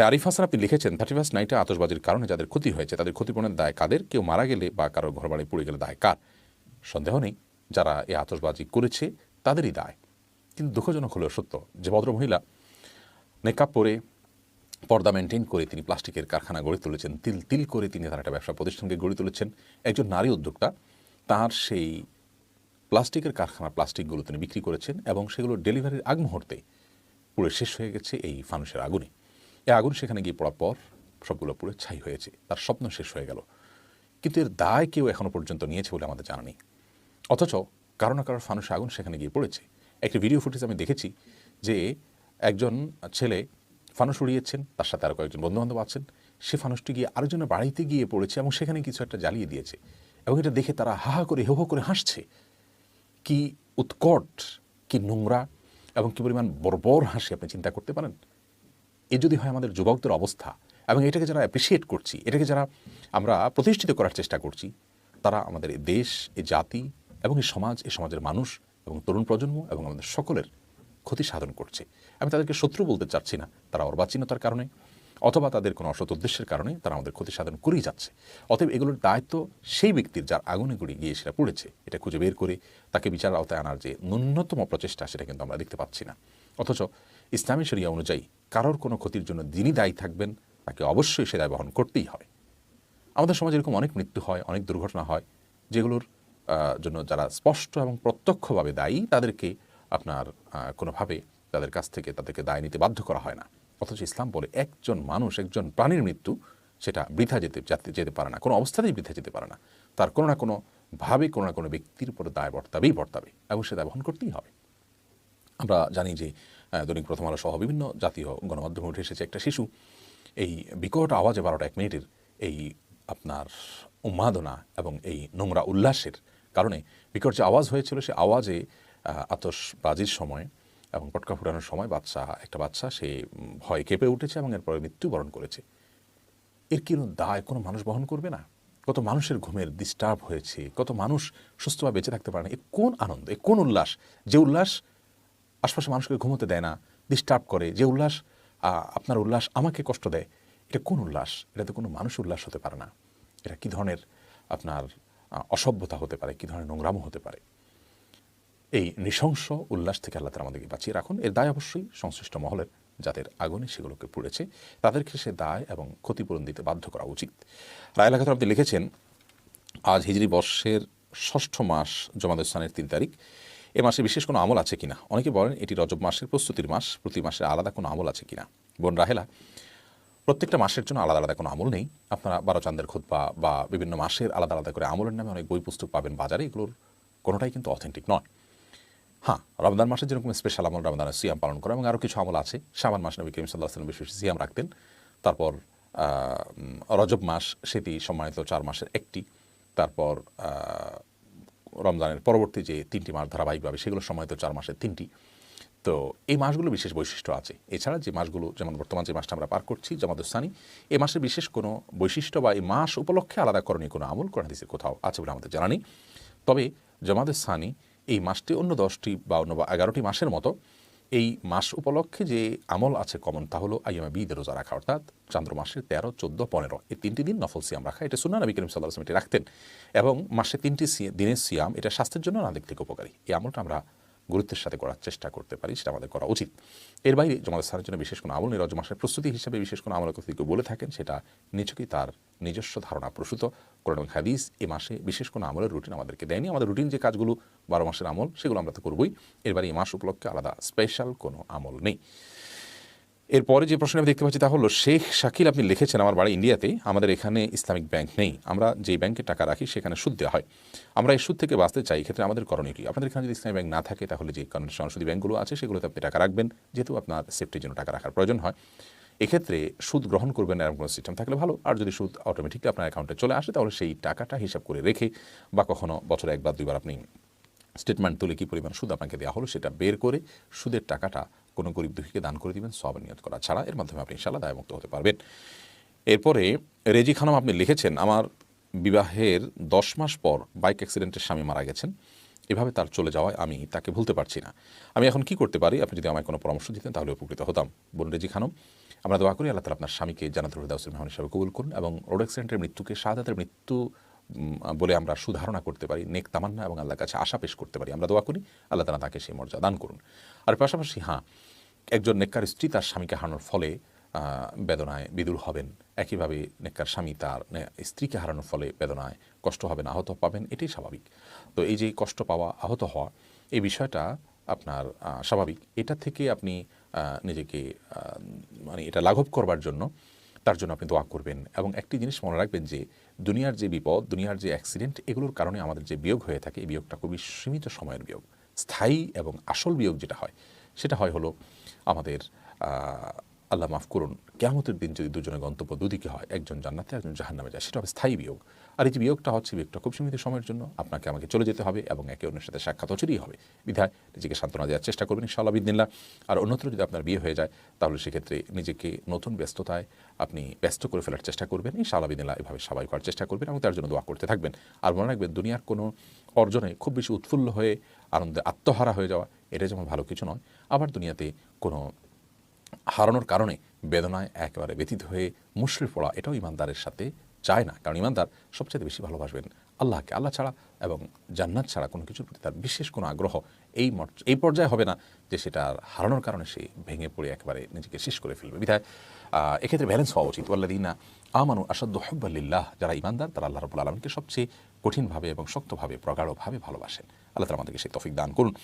ভাই আরিফ হাসান আপনি লিখেছেন থার্টি ফার্স্ট নাইটে আতসবাজির কারণে যাদের ক্ষতি হয়েছে, তাদের ক্ষতিপূরণের দায় কাদের? কেউ মারা গেলে বা কারও ঘর বাড়ি পুড়ে গেলে দায় কার? সন্দেহ নেই, যারা এই আতসবাজি করেছে, তাদেরই দায়। কিন্তু দুঃখজনক হলেও সত্য, যে ভদ্রমহিলা মেকআপ পরে পর্দা মেনটেন করে তিনি প্লাস্টিকের কারখানা গড়ে তুলেছেন, তিল তিল করে তিনি তার একটা ব্যবসা প্রতিষ্ঠানকে গড়ে তুলেছেন। একজন নারী উদ্যোক্তা, তার সেই প্লাস্টিকের কারখানা প্লাস্টিকগুলো তিনি বিক্রি করেছেন এবং সেগুলো ডেলিভারির আগ মুহূর্তে পুড়ে শেষ হয়ে গেছে এই ফানুসের আগুনে। এই আগুন সেখানে গিয়ে পড়ার পর সবগুলো পুড়ে ছাই হয়েছে। তার স্বপ্ন শেষ হয়ে গেল। কিন্তু এর দায় কেউ এখনও পর্যন্ত নিয়েছে বলে আমাদের জানা নেই। অথচ কারও না কারোর ফানুসে আগুন সেখানে গিয়ে পড়েছে। একটি ভিডিও ফুটেজ আমি দেখেছি যে একজন ছেলে ফানুস উড়িয়েছেন, তার সাথে আরও কয়েকজন বন্ধুবান্ধব আছেন। সে ফানুসটি গিয়ে আরেকজনের বাড়িতে গিয়ে পড়েছে এবং সেখানে কিছু একটা জ্বালিয়ে দিয়েছে এবং এটা দেখে তারা হা হা করে, হো হো করে হাসছে। কি উৎকট, কি নোংরা এবং কি পরিমাণ বর্বর হাসি, আপনি চিন্তা করতে পারেন? এ যদি হয় আমাদের যুবকদের অবস্থা এবং এটাকে যারা অ্যাপ্রিসিয়েট করছি, এটাকে যারা আমরা প্রতিষ্ঠিত করার চেষ্টা করছি, তারা আমাদের এই দেশ এই জাতি এবং এই সমাজ এই সমাজের মানুষ এবং তরুণ প্রজন্ম এবং আমাদের সকলের ক্ষতি সাধন করছে। আমি তাদেরকে শত্রু বলতে চাচ্ছি না, তারা অর্বাচীনতার কারণে অথবা তাদের কোনো অসৎ উদ্দেশ্যের কারণে তারা আমাদের ক্ষতি সাধন করেই যাচ্ছে। অতএব এগুলোর দায়িত্ব সেই ব্যক্তির যার আগুনে গুড়ি গিয়ে সেটা পড়েছে, এটা খুঁজে বের করে তাকে বিচার আওতায় আনার যে ন্যূনতম প্রচেষ্টা সেটা কিন্তু আমরা দেখতে পাচ্ছি না। অথচ ইসলামী শরিয়া অনুযায়ী কারোর কোনো ক্ষতির জন্য যিনি দায়ী থাকবেন, তাকে অবশ্যই সে দায় বহন করতেই হবে আমাদের সমাজে এরকম অনেক মৃত্যু হয়, অনেক দুর্ঘটনা হয়, যেগুলোর জন্য যারা স্পষ্ট এবং প্রত্যক্ষভাবে দায়ী, তাদেরকে আপনার কোনোভাবে তাদের কাছ থেকে তাদেরকে দায় নিতে বাধ্য করা হয় না। অথচ ইসলাম বলে একজন মানুষ, একজন প্রাণীর মৃত্যু, সেটা বৃথা যেতে যেতে পারে না, কোনো অবস্থাতেই বৃথা যেতে পারে না। তার কোনো না কোনো ভাবে, কোনো না কোনো ব্যক্তির উপর দায় বর্তাবেই বর্তাবে, এবং সে দায় বহন করতেই হবে। আমরা জানি যে দৈনিক প্রথম আলো সহ বিভিন্ন জাতীয় গণমাধ্যমে উঠে এসেছে একটা শিশু। এই বিকট আওয়াজে বারোটা এক মিনিটের এই আপনার উন্মাদনা এবং এই নোংরা উল্লাসের কারণে বিকট যে আওয়াজ হয়েছিল সে আওয়াজে আহ, আতশবাজির সময় এবং পটকা ফুটানোর সময় বাচ্চা একটা বাচ্চা সে ভয় কেঁপে উঠেছে এবং এরপরে মৃত্যুবরণ করেছে। এর কি দায় কোনো মানুষ বহন করবে না? কত মানুষের ঘুমের ডিস্টার্ব হয়েছে কত মানুষ সুস্থভাবে বেঁচে থাকতে পারে না? এ কোন আনন্দ এ কোন উল্লাস? যে উল্লাস আশপাশে মানুষকে ঘুমোতে দেয় না ডিস্টার্ব করে। যে উল্লাস আপনার উল্লাস আমাকে কষ্ট দেয়, এটা কোন উল্লাস? এটা তো কোনো মানুষ উল্লাস হতে পারে না। এটা কী ধরনের আপনার অসভ্যতা হতে পারে, কী ধরনের নোংরামো হতে পারে? এই নৃশংস উল্লাস থেকে আল্লাহ তালা আমাদেরকে বাঁচিয়ে রাখুন। এর দায় অবশ্যই সংশ্লিষ্ট মহলের, যাদের আগুনে সেগুলোকে পুড়েছে, তাদেরকে সে দায় এবং ক্ষতিপূরণ দিতে বাধ্য করা উচিত। রায় লেখাতে আপনি লিখেছেন, আজ হিজরি বর্ষের ষষ্ঠ মাস জমাদের স্থানের তিন তারিখ। এ মাসে বিশেষ কোনো আমল আছে কিনা? অনেকে বলেন এটি রজব মাসের প্রস্তুতির মাস, প্রতি মাসে আলাদা কোনো আমল আছে কিনা? বোন রাহেলা, প্রত্যেকটা মাসের জন্য আলাদা আলাদা কোনো আমল নেই। আপনারা বারো চান্দের খুতবা বা বিভিন্ন মাসের আলাদা আলাদা করে আমলের নামে অনেক বই পুস্তক পাবেন বাজারে। এগুলোর কোনোটাই কিন্তু অথেন্টিক নয়। হ্যাঁ রমদান মাসে যেরকম স্পেশাল আমল রমদানের সিয়াম পালন করা এবং আরও কিছু আমল আছে। সামান মাস নবী করিম সাল্লাহ সাল্লাম বিশেষ সিয়াম রাখতেন। তারপর রজব মাস, সেটি সম্মানিত চার মাসের একটি। তারপর রমজানের পরবর্তী যে তিনটি মাস ধারাবাহিকভাবে সেগুলো সময় তো চার মাসের তিনটি। তো এই মাসগুলো বিশেষ বৈশিষ্ট্য আছে। এছাড়া যে মাসগুলো, যেমন বর্তমান যে মাসটা আমরা পার করছি জামাদুস্তানি এ মাসের বিশেষ কোনো বৈশিষ্ট্য বা এই মাস উপলক্ষে আলাদা করণীয় কোনো আমল কোরআন দিয়েছে কোথাও আছে বলে আমাদের জানা নেই। তবে জামাদের স্থানি এই মাসটি অন্য দশটি বা অন্য বা এগারোটি মাসের মতো এই মাস উপলক্ষে যে আমল আছে কমন, তা হলো আইয়ামা বিদের রোজা রাখা, অর্থাৎ চান্দ্র মাসের তেরো, চোদ্দ, পনেরো। এই তিনটি দিন নফল সিয়াম রাখা, এটা সুন্না নবী করিম সাল্লাহ রাখতেন। এবং মাসে তিনটি দিনের সিয়াম, এটা স্বাস্থ্যের জন্য না দিক থেকে উপকারী। এই আমলটা আমরা গুরুত্বের সাথে করার চেষ্টা করতে পারি, সেটা আমাদের করা উচিত। এর বাইরে জমাতে স্থানের জন্য বিশেষ কোনো আমল নেই। রজ মাসের প্রস্তুতি হিসেবে বিশেষ কোনো আমলের কথা বলে থাকেন, সেটা নিজেকেই তার নিজস্ব ধারণা প্রসূত। কোরআন হাদিস এ মাসে বিশেষ কোনো আমলের রুটিন আমাদেরকে দেয়নি। আমাদের রুটিন যে কাজগুলো, বারো মাসের আমল, সেগুলো আমরা তো করবই। এর বাইরে এই মাস উপলক্ষে আলাদা স্পেশাল কোনো আমল নেই। এরপরে যে প্রশ্ন আমি দেখতে পাচ্ছি তা হলো, শেখ শাকিল আপনি লিখেছেন আমার বাড়ি ইন্ডিয়াতে, আমাদের এখানে ইসলামিক ব্যাংক নেই, আমরা যেই ব্যাংকে টাকা রাখি সেখানে সুদ দেওয়া হয়। আমরা এই সুদ থেকে বাঁচতে চাই ক্ষেত্রে আমাদের করণীয় কি? আপনাদের এখানে যদি ইসলামিক ব্যাংক না থাকে, তাহলে যে সরাসরি ব্যাংকগুলো আছে, সেগুলোতে আপনি টাকা রাখবেন, যেহেতু আপনার সেফটির জন্য টাকা রাখার প্রয়োজন হয়। এক্ষেত্রে সুদ গ্রহণ করবেন এরকম কোনো সিস্টেম থাকলে ভালো, আর যদি সুদ অটোমেটিকলি আপনার অ্যাকাউন্টে চলে আসে, তাহলে সেই টাকাটা হিসাব করে রেখে বা কখনো বছরে একবার, দুইবার আপনি স্টেটমেন্ট তুলে কী পরিমাণ সুদ আপনাকে দেওয়া হলো সেটা বের করে সুদের টাকাটা কোনো গরিব দুঃখীকে দান করে দিবেন সব নিয়ত করা ছাড়া। এর মাধ্যমে আপনি ইনশাল্লাহ দায়মুক্ত হতে পারবেন। এরপরে রেজি খানম আপনি লিখেছেন, আমার বিবাহের দশ মাস পর বাইক অ্যাক্সিডেন্টের স্বামী মারা গেছেন। এভাবে তার চলে যাওয়ায় আমি তাকে ভুলতে পারছি না। আমি এখন কি করতে পারি? আপনি যদি আমায় কোনো পরামর্শ দিতেন তাহলে উপকৃত হতাম। বোন রেজি খানম, আমরা দোয়া করি আল্লাহ তালা আপনার স্বামীকে জানাতুল হুদাউসুল মেহমান হিসাবে কবুল করুন এবং রোড অ্যাক্সিডেন্টের মৃত্যুকে শাহাদাতের মৃত্যু বলে আমরা সুধারণা করতে পারি, নেক তামান্না এবং আল্লাহর কাছে আশা পেশ করতে পারি। আমরা দোয়া করি, আল্লাহ তালা তাকে সেই মর্যাদা দান করুন। আর পাশাপাশি হ্যাঁ একজন নেককার স্ত্রী তার স্বামীকে হারানোর ফলে বেদনায় বিদুর হবেন। একইভাবে নেককার স্বামী তার স্ত্রীকে হারানোর ফলে বেদনায় কষ্ট হবেন, আহত পাবেন, এটাই স্বাভাবিক। তো এই যে কষ্ট পাওয়া, আহত হওয়া, এই বিষয়টা আপনার স্বাভাবিক। এটা থেকে আপনি নিজেকে মানে এটা লাঘব করবার জন্য তার জন্য আপনি দোয়া করবেন। এবং একটি জিনিস মনে রাখবেন যে, দুনিয়ার যে বিপদ, দুনিয়ার যে অ্যাক্সিডেন্ট এগুলোর কারণে আমাদের যে বিয়োগ হয়ে থাকে, এই বিয়োগটা খুবই সীমিত সময়ের বিয়োগ। স্থায়ী এবং আসল বিয়োগ যেটা হয়, সেটা হয় হলো আমাদের আল্লাহ মাফ করুন, কেয়ামতের দিন যদি দুজনের গন্তব্য দুদিকে হয়, একজন জান্নাতে, একজন জাহান্নামে যায়, সেটা হবে স্থায়ী বিয়োগ। আর এই যে বিয়োগটা হচ্ছে, বিয়োগটা খুব সীমিত সময়ের জন্য আপনাকে আমাকে চলে যেতে হবে এবং একে অন্যের সাথে সাক্ষাৎ অচিরেই হবে। বিধায় নিজেকে সান্ত্বনা দেওয়ার চেষ্টা করবেন ইনশাআল্লাহ বিদিনিল্লাহ। আর অন্যত্র যদি আপনার বিয়ে হয়ে যায়, তাহলে সেক্ষেত্রে নিজেকে নতুন ব্যস্ততায় আপনি ব্যস্ত করে ফেলার চেষ্টা করবেন। ইনশাআল্লাহ বিদিনিল্লাহ এভাবে সবাই করার চেষ্টা করবেন এবং তার জন্য দোয়া করতে থাকবেন। আর মনে রাখবেন, দুনিয়ার কোনো অর্জনে খুব বেশি উৎফুল্ল হয়ে, আনন্দে আত্মহারা হয়ে যাওয়া, এটা যেমন ভালো কিছু নয়, আবার দুনিয়াতে কোনো হারানোর কারণে বেদনায় একেবারে ব্যতীত হয়ে মুশড়ে পড়া এটাও ইমানদারের সাথে চায় না। কারণ ইমানদার সবচেয়ে বেশি ভালোবাসবেন আল্লাহকে, আল্লাহ ছাড়া এবং জান্নাত ছাড়া কোনো কিছুর প্রতি তার বিশেষ কোনো আগ্রহ এই এই পর্যায়ে হবে না যে সেটা হারানোর কারণে সে ভেঙে পড়ে একেবারে নিজেকে শেষ করে ফেলবে। বিধায় এক্ষেত্রে ব্যালেন্স হওয়া উচিত। ওয়াল্লাদিনা আমানু আসাদ্দ হব্বাল্লিল্লাহ যারা ইমানদার তারা আল্লাহ রবুল আলমকে সবচেয়ে কঠিনভাবে এবং শক্তভাবে, প্রগাঢ়ভাবে ভালোবাসেন। আল্লাহ তালা আমাদেরকে সেই তফিক দান করুন।